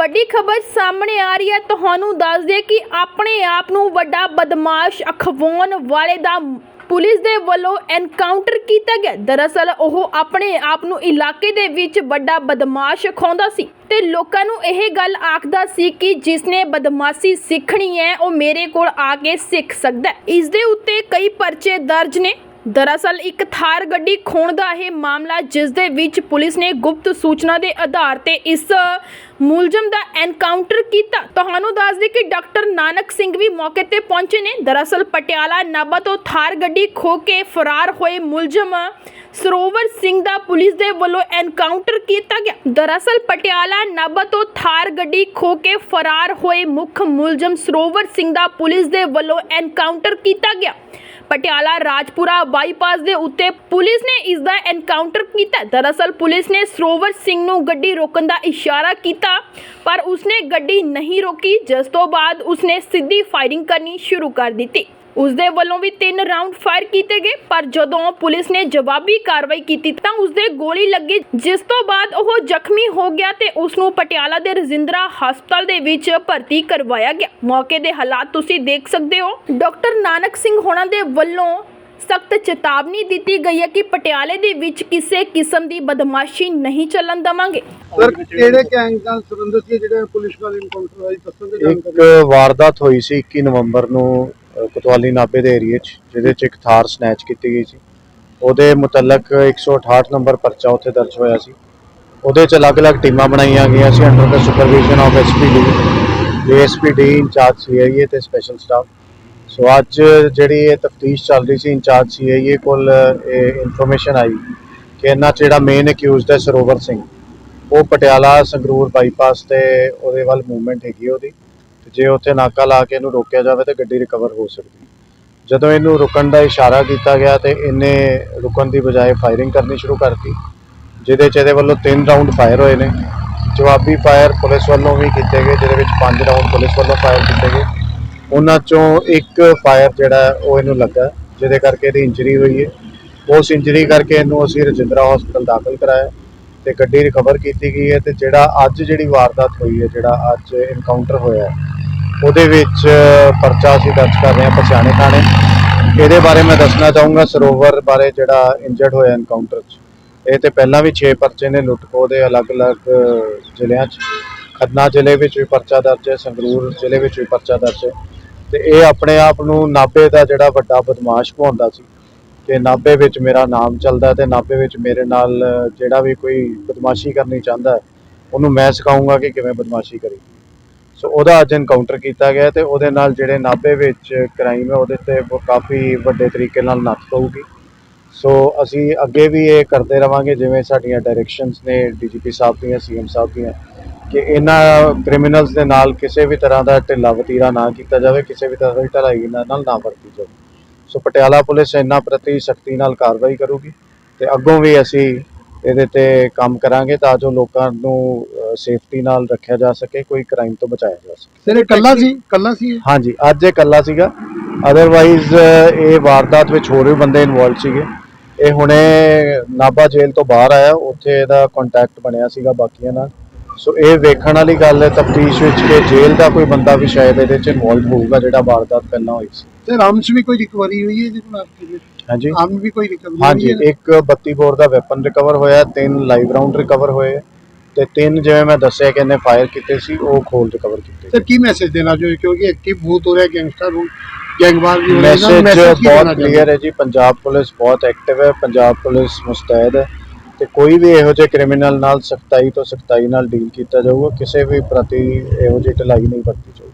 ਵੱਡੀ ਖਬਰ ਸਾਹਮਣੇ ਆ ਰਹੀ ਹੈ। ਤੁਹਾਨੂੰ ਦੱਸ ਦਈਏ ਕਿ ਆਪਣੇ ਆਪ ਨੂੰ ਵੱਡਾ ਬਦਮਾਸ਼ ਅਖਵਾਉਣ ਵਾਲੇ ਦਾ ਪੁਲਿਸ ਦੇ ਵੱਲੋਂ ਐਨਕਾਊਂਟਰ ਕੀਤਾ ਗਿਆ। ਦਰਅਸਲ ਉਹ ਆਪਣੇ ਆਪ ਨੂੰ ਇਲਾਕੇ ਦੇ ਵਿੱਚ ਵੱਡਾ ਬਦਮਾਸ਼ ਅਖਾਉਂਦਾ ਸੀ ਤੇ ਲੋਕਾਂ ਨੂੰ ਇਹ ਗੱਲ ਆਖਦਾ ਸੀ ਕਿ ਜਿਸਨੇ ਬਦਮਾਸ਼ੀ ਸਿੱਖਣੀ ਹੈ, ਉਹ ਮੇਰੇ ਕੋਲ ਆ ਕੇ ਸਿੱਖ ਸਕਦਾ ਹੈ। ਇਸ ਦੇ ਉੱਤੇ ਕਈ ਪਰਚੇ ਦਰਜ ਨੇ। ਦਰਅਸਲ ਇੱਕ ਥਾਰ ਗੱਡੀ ਖੋਣ ਦਾ ਇਹ ਮਾਮਲਾ ਜਿਸ ਦੇ ਵਿੱਚ ਪੁਲਿਸ ਨੇ ਗੁਪਤ ਸੂਚਨਾ ਦੇ ਆਧਾਰ ਤੇ ਇਸ ਮੁਲਜ਼ਮ ਦਾ ਐਨਕਾਊਂਟਰ ਕੀਤਾ। ਤੁਹਾਨੂੰ ਦੱਸ ਦੇ ਕਿ ਡਾਕਟਰ ਨਾਨਕ ਸਿੰਘ ਵੀ ਮੌਕੇ ਤੇ ਪਹੁੰਚੇ ਨੇ। ਦਰਅਸਲ ਪਟਿਆਲਾ ਨਾਭਾ ਤੋਂ ਥਾਰ ਗੱਡੀ ਖੋ ਕੇ ਫਰਾਰ ਹੋਏ ਮੁਲਜ਼ਮ ਸਰੋਵਰ ਸਿੰਘ ਦਾ ਪੁਲਿਸ ਦੇ ਵੱਲੋਂ ਐਨਕਾਊਂਟਰ ਕੀਤਾ ਗਿਆ। ਦਰਅਸਲ ਪਟਿਆਲਾ ਨਾਭਾ ਤੋਂ ਥਾਰ ਗੱਡੀ ਖੋ ਕੇ ਫਰਾਰ ਹੋਏ ਮੁੱਖ ਮੁਲਜ਼ਮ ਸਰੋਵਰ ਸਿੰਘ ਦਾ ਪੁਲਿਸ ਦੇ ਵੱਲੋਂ ਐਨਕਾਊਂਟਰ ਕੀਤਾ ਗਿਆ। ਪਟਿਆਲਾ ਰਾਜਪੁਰਾ ਬਾਈਪਾਸ ਦੇ ਉੱਤੇ ਪੁਲਿਸ ਨੇ ਇਸ ਦਾ ਐਨਕਾਊਂਟਰ ਕੀਤਾ। ਦਰਅਸਲ ਪੁਲਿਸ ਨੇ ਸਰੋਵਰ ਸਿੰਘ ਨੂੰ ਗੱਡੀ ਰੋਕਣ ਦਾ ਇਸ਼ਾਰਾ ਕੀਤਾ, ਪਰ ਉਸਨੇ ਗੱਡੀ ਨਹੀਂ ਰੋਕੀ, ਜਿਸ ਤੋਂ ਬਾਅਦ ਉਸਨੇ ਸਿੱਧੀ ਫਾਇਰਿੰਗ ਕਰਨੀ ਸ਼ੁਰੂ ਕਰ ਦਿੱਤੀ। ਉਸ ਦੇ ਵੱਲੋਂ ਵੀ ਤਿੰਨ ਰਾਉਂਡ ਫਾਇਰ ਕੀਤੇ ਗਏ ਪਰ ਜਦੋਂ ਪੁਲਿਸ ਨੇ ਜਵਾਬੀ ਕਾਰਵਾਈ ਕੀਤੀ ਤਾਂ ਉਸ ਦੇ ਗੋਲੀ ਲੱਗੀ ਜਿਸ ਤੋਂ ਬਾਅਦ ਉਹ ਜ਼ਖਮੀ ਹੋ ਗਿਆ ਤੇ ਉਸ ਨੂੰ ਪਟਿਆਲਾ ਦੇ ਰਜਿੰਦਰਾ ਹਸਪਤਾਲ ਦੇ ਵਿੱਚ ਭਰਤੀ ਕਰਵਾਇਆ ਗਿਆ। ਮੌਕੇ ਦੇ ਹਾਲਾਤ ਤੁਸੀਂ ਦੇਖ ਸਕਦੇ ਹੋ। ਡਾਕਟਰ ਨਾਨਕ ਸਿੰਘ ਹੋਣਾ ਦੇ ਵੱਲੋਂ ਸਖਤ ਚੇਤਾਵਨੀ ਦਿੱਤੀ ਗਈ ਹੈ ਕਿ ਪਟਿਆਲੇ ਦੇ ਵਿੱਚ ਕਿਸੇ ਕਿਸਮ ਦੀ ਬਦਮਾਸ਼ੀ ਨਹੀਂ ਚੱਲਣ ਦਵਾਂਗੇ। ਸਰ ਕਿਹੜੇ ਗੈਂਗ ਨਾਲ ਸੰਬੰਧਿਤ ਸੀ ਜਿਹੜੇ ਪੁਲਿਸ ਵਾਲੇ ਇਨਕਾਊਂਟਰ ਹੋਇਆ ਦੱਸਣ ਦੇ ਇੱਕ ਵਾਰਦਾਤ ਹੋਈ ਸੀ 21 ਨਵੰਬਰ ਨੂੰ ਕੋਤਵਾਲੀ ਨਾਭੇ ਦੇ ਏਰੀਏ 'ਚ, ਜਿਹਦੇ 'ਚ ਇੱਕ ਥਾਰ ਸਨੈਚ ਕੀਤੀ ਗਈ ਸੀ। ਉਹਦੇ ਮੁਤਲਕ 168 ਨੰਬਰ ਪਰਚਾ ਉੱਥੇ ਦਰਜ ਹੋਇਆ ਸੀ। ਉਹਦੇ 'ਚ ਅਲੱਗ-ਅਲੱਗ ਟੀਮਾਂ ਬਣਾਈਆਂ ਗਈਆਂ ਸੀ under the supervision of SPD ASPD incharge CIA ਤੇ ਸਪੈਸ਼ਲ ਸਟਾਫ ਸੋ ਅੱਜ ਜਿਹੜੀ ਇਹ ਤਫਤੀਸ਼ ਚੱਲ ਰਹੀ ਸੀ, ਇੰਚਾਰਜ ਸੀਆਈਏ ਕੋਲ, ਇਹ ਇਨਫੋਰਮੇਸ਼ਨ ਆਈ ਕਿ ਇਹਨਾਂ 'ਚ ਜਿਹੜਾ ਮੇਨ ਅਕਿਊਜ਼ਡ ਹੈ ਸਰੋਵਰ ਸਿੰਘ, ਉਹ ਪਟਿਆਲਾ ਸੰਗਰੂਰ ਬਾਈਪਾਸ ਤੇ ਉਹਦੇ ਵੱਲ ਮੂਵਮੈਂਟ ਹੈਗੀ ਉਹਦੀ। ਜੇ ਉੱਥੇ ਨਾਕਾ ਲਾ ਕੇ ਇਹਨੂੰ ਰੋਕਿਆ ਜਾਵੇ ਤਾਂ ਗੱਡੀ ਰਿਕਵਰ ਹੋ ਸਕਦੀ ਜਦੋਂ ਇਹਨੂੰ ਰੁਕਣ ਦਾ ਇਸ਼ਾਰਾ ਕੀਤਾ ਗਿਆ ਤੇ ਇਹਨੇ ਰੁਕਣ ਦੀ ਬਜਾਏ ਫਾਇਰਿੰਗ ਕਰਨੀ ਸ਼ੁਰੂ ਕਰਤੀ ਜਿਹਦੇ ਚ ਇਹਦੇ ਵੱਲੋਂ ਤਿੰਨ ਰਾਉਂਡ ਫਾਇਰ ਹੋਏ ਨੇ। ਜਵਾਬੀ ਫਾਇਰ ਪੁਲਿਸ ਵੱਲੋਂ ਵੀ ਕੀਤੇ ਗਏ ਜਿਹਦੇ ਵਿੱਚ ਪੰਜ ਰਾਉਂਡ ਪੁਲਿਸ ਵੱਲੋਂ ਫਾਇਰ ਕੀਤੇ ਗਏ। ਉਹਨਾਂ ਚੋਂ ਇੱਕ ਫਾਇਰ ਜਿਹੜਾ ਉਹ ਇਹਨੂੰ ਲੱਗਾ ਜਿਹਦੇ ਕਰਕੇ ਇਹਦੀ ਇੰਜਰੀ ਹੋਈ ਹੈ। ਉਸ ਇੰਜਰੀ ਕਰਕੇ ਇਹਨੂੰ ਅਸੀਂ ਰਜਿੰਦਰਾ ਹਸਪੀਟਲ ਦਾਖਲ ਕਰਾਇਆ ਤੇ ਗੱਡੀ ਰਿਕਵਰ ਕੀਤੀ ਗਈ ਹੈ ਤੇ ਜਿਹੜਾ ਅੱਜ ਜਿਹੜੀ ਵਾਰਦਾਤ ਹੋਈ ਹੈ ਜਿਹੜਾ ਅੱਜ ਇਨਕਾਊਂਟਰ ਹੋਇਆ ਹੈ, ਉਹਦੇ ਵਿੱਚ ਪਰਚਾ ਅਸੀਂ ਦਰਜ ਕਰ ਰਹੇ ਹਾਂ ਪਛਾਣੇ ਥਾਣੇ। ਇਹਦੇ ਬਾਰੇ ਮੈਂ ਦੱਸਣਾ ਚਾਹੂੰਗਾ ਸਰੋਵਰ ਬਾਰੇ ਜਿਹੜਾ ਇੰਜਰਡ ਹੋਇਆ ਇਨਕਾਊਂਟਰ 'ਚ। ਇਹ ਤੇ ਪਹਿਲਾਂ ਵੀ 6 ਪਰਚੇ ਨੇ ਲੁੱਟਖੋ ਦੇ ਅਲੱਗ-ਅਲੱਗ ਜ਼ਿਲ੍ਹਿਆਂ 'ਚ। ਖੰਨਾ ਜ਼ਿਲ੍ਹੇ ਵਿੱਚ ਵੀ ਪਰਚਾ ਦਰਜ ਹੈ, ਸੰਗਰੂਰ ਜ਼ਿਲ੍ਹੇ ਵਿੱਚ ਵੀ ਪਰਚਾ ਦਰਜ ਹੈ। ਤੇ ਇਹ ਆਪਣੇ ਆਪ ਨੂੰ ਨਾਭੇ ਦਾ ਜਿਹੜਾ ਵੱਡਾ ਬਦਮਾਸ਼ ਭਾਉਂਦਾ ਸੀ ਕਿ ਨਾਭੇ ਵਿੱਚ ਮੇਰਾ ਨਾਮ ਚੱਲਦਾ ਤੇ ਨਾਭੇ ਵਿੱਚ ਮੇਰੇ ਨਾਲ ਜਿਹੜਾ ਵੀ ਕੋਈ ਬਦਮਾਸ਼ੀ ਕਰਨੀ ਚਾਹੁੰਦਾ ਉਹਨੂੰ ਮੈਂ ਸਿਖਾਉਂਗਾ ਕਿ ਕਿਵੇਂ ਬਦਮਾਸ਼ੀ ਕਰੀ ਸੋ ਉਹਦਾ ਅੱਜ ਐਨਕਾਊਂਟਰ ਕੀਤਾ ਗਿਆ ਤੇ ਉਹਦੇ ਨਾਲ ਜਿਹੜੇ ਨਾਭੇ ਵਿੱਚ ਕ੍ਰਾਈਮ ਹੈ, ਉਹਦੇ ਤੇ ਕਾਫੀ ਵੱਡੇ ਤਰੀਕੇ ਨਾਲ ਨੱਥ ਪਊਗੀ। ਸੋ ਅਸੀਂ ਅੱਗੇ ਵੀ ਇਹ ਕਰਦੇ ਰਵਾਂਗੇ, ਜਿਵੇਂ ਸਾਡੀਆਂ ਡਾਇਰੈਕਸ਼ਨਸ ਨੇ ਡੀਜੀਪੀ ਸਾਹਿਬ ਦੀਆਂ ਸੀਐਮ ਸਾਹਿਬ ਦੀਆਂ, ਕਿ ਇਹਨਾਂ ਕ੍ਰਿਮੀਨਲਸ ਦੇ ਨਾਲ ਕਿਸੇ ਵੀ ਤਰ੍ਹਾਂ ਦਾ ਢਿੱਲਾ ਵਤੀਰਾ ਨਾ ਕੀਤਾ ਜਾਵੇ, ਕਿਸੇ ਵੀ ਤਰ੍ਹਾਂ ਦੀ ਢਲਾਈ ਇਹਨਾਂ ਨਾਲ ਨਾ ਵਰਤੀ ਜਾਵੇ। ਸੋ ਪਟਿਆਲਾ ਪੁਲਿਸ ਇਹਨਾਂ ਪ੍ਰਤੀ ਸਖਤੀ ਨਾਲ ਕਾਰਵਾਈ ਕਰੂਗੀ ਤੇ ਅੱਗੋਂ ਵੀ ਅਸੀਂ ਇਹਦੇ ਤੇ ਕੰਮ ਕਰਾਂਗੇ ਤਾਂ ਜੋ ਲੋਕਾਂ ਨੂੰ ਸੇਫਟੀ ਨਾਲ ਰੱਖਿਆ ਜਾ ਸਕੇ ਕੋਈ ਕ੍ਰਾਈਮ ਤੋਂ ਬਚਾਇਆ ਜਾ ਸਕੇ। ਸਰ ਇਹ ਕੱਲਾ ਸੀ? ਕੱਲਾ ਸੀ ਇਹ? ਹਾਂਜੀ ਅੱਜ ਇਹ ਇਕੱਲਾ ਸੀਗਾ। ਅਦਰਵਾਈਜ਼ ਇਹ ਵਾਰਦਾਤ ਵਿੱਚ ਹੋਰ ਵੀ ਬੰਦੇ ਇਨਵੋਲਡ ਸੀਗੇ। ਇਹ ਹੁਣੇ ਨਾਭਾ ਜੇਲ੍ਹ ਤੋਂ ਬਾਹਰ ਆਇਆ ਉੱਥੇ ਇਹਦਾ ਕੰਟੈਕਟ ਬਣਿਆ ਸੀਗਾ ਬਾਕੀਆਂ ਨਾਲ। ਸੋ ਇਹ ਵੇਖਣ ਵਾਲੀ ਗੱਲ ਹੈ ਤਫਤੀਸ਼ ਵਿੱਚ ਕਿ ਜੇਲ੍ਹ ਦਾ ਕੋਈ ਬੰਦਾ ਵੀ ਸ਼ਾਇਦ ਇਹਦੇ ਚ ਇਨਵੋਲਡ ਹੋਊਗਾ ਜਿਹੜਾ ਵਾਰਦਾਤ ਪਹਿਲਾਂ ਹੋਈ ਸੀ। ਸਰ ਆਰਮਸ ਵੀ ਕੋਈ ਰਿਕਵਰੀ ਹੋਈ ਹੈ ਜਿਹਦੇ ਨਾਲ ਆਪਕੇ ਹਾਂਜੀ। ਆਰਮ ਵੀ ਕੋਈ ਰਿਕਵਰੀ ਹਾਂਜੀ ਹੋਈ ਹੈ? ਇੱਕ 32 ਬੋਰ ਦਾ ਵੈਪਨ ਰਿਕਵਰ ਹੋਇਆ ਤਿੰਨ ਲਾਈਵ ਰਾਉਂਡ ਰਿਕਵਰ ਹੋਏ ਤੇ ਤਿੰਨ ਜਿਵੇਂ ਮੈਂ ਦੱਸਿਆ ਕਿ ਇਹਨੇ ਫਾਇਰ ਕੀਤੇ ਸੀ ਉਹ ਖੋਲ ਰਿਕਵਰ ਕੀਤੇ ਸਰ ਕੀ ਮੈਸੇਜ ਦੇਣਾ ਚਾਹੋ ਕਿਉਂਕਿ ਐਕਟਿਵ ਬਹੁਤ ਹੋ ਰਿਹਾ ਗੈਂਗਸਟਰ ਹੁਣ ਗੈਂਗਵਾਰ ਵੀ ਹੋ ਰਹੇ ਨੇ ਮੈਸੇਜ ਬਹੁਤ ਚਾਹੁੰਦੇ? ਕਲੀਅਰ ਹੈ ਜੀ ਪੰਜਾਬ ਪੁਲਿਸ ਬਹੁਤ ਐਕਟਿਵ ਹੈ ਪੰਜਾਬ ਪੁਲਿਸ ਮੁਸਤੈਦ ਹੈ ਤੇ ਕੋਈ ਵੀ ਇਹੋ ਜਿਹੇ ਕ੍ਰਿਮੀਨਲ ਨਾਲ ਸਖਤਾਈ ਤੋਂ ਸਖਤਾਈ ਨਾਲ ਡੀਲ ਕੀਤਾ ਜਾਊਗਾ ਕਿਸੇ ਵੀ ਪ੍ਰਤੀ ਇਹੋ ਜਿਹੀ ਢਿਲਾਈ ਨਹੀਂ ਵਰਤੀ ਜਾਊਗੀ